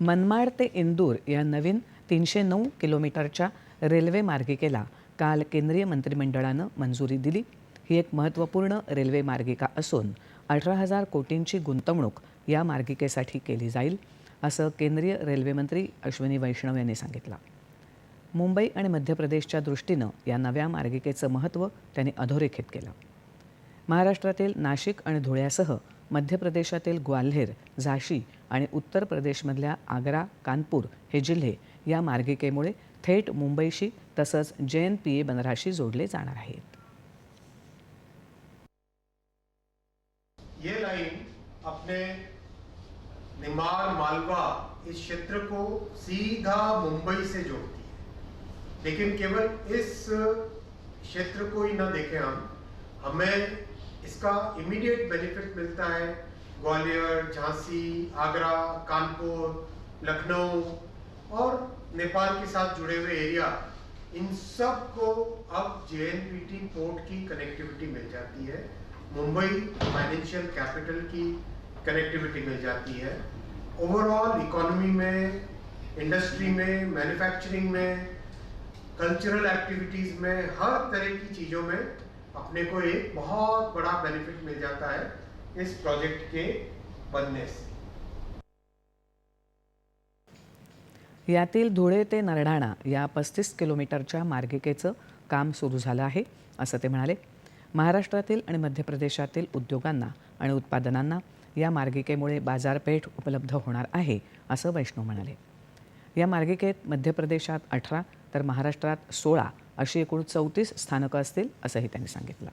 मनमाड ते इंदूर या नवीन तीनशे नऊ किलोमीटरच्या रेल्वे मार्गिकेला काल केंद्रीय मंत्रिमंडळानं मंजुरी दिली. ही एक महत्त्वपूर्ण रेल्वे मार्गिका असून अठरा हजार कोटींची गुंतवणूक या मार्गिकेसाठी केली जाईल असं केंद्रीय रेल्वेमंत्री अश्विनी वैष्णव यांनी सांगितलं. मुंबई आणि मध्य प्रदेशच्या दृष्टीनं या नव्या मार्गिकेचं महत्त्व त्यांनी अधोरेखित केलं. महाराष्ट्रातील नाशिक आणि धुळ्यासह मध्य प्रदेशातील ग्वाल्हेर झाशी आणि उत्तर प्रदेशमधल्या आग्रा कानपूर हे जिल्हे या मार्गिकेमुळे थेट मुंबईशी तसंच जे एन पी ए बंदराशी जोडले जाणार आहेत. ये लाइन अपने निमार मालवा इस क्षेत्र को सीधा मुंबई से जोड़ती है। लेकिन केवल इस क्षेत्र को ही ना देखें हम हमें इसका इमीडिएट बेनिफिट मिलता है ग्वालियर, झांसी, आगरा, कानपुर, लखनऊ और नेपाल के साथ जुड़े हुए एरिया इन सबको अब जेएनपीटी पोर्ट की कनेक्टिविटी मिल जाती है। मुंबई फाइनेंशियल कैपिटल की कनेक्टिविटी मिल जाती है। ओवरऑल इकोनॉमी में इंडस्ट्री में मैन्युफैक्चरिंग में कल्चरल एक्टिविटीज़ में, हर तरह की चीज़ों में अपने को एक बहुत बड़ा बेनिफिट मिल जाता है इस प्रोजेक्ट के बनने से। यातील धुळे ते नरडाणा या पस्तीस किलोमीटरच्या मार्गिकेचं काम सुरू झालं आहे असं ते म्हणाले. महाराष्ट्रातील आणि मध्य प्रदेशातील उद्योगांना आणि उत्पादनांना या मार्गिकेमुळे बाजारपेठ उपलब्ध होणार आहे असं वैष्णव म्हणाले. या मार्गिकेत मध्य प्रदेशात अठरा तर महाराष्ट्रात सोळा अशी एकूण चौतीस स्थानकं असतील असंही त्यांनी सांगितलं.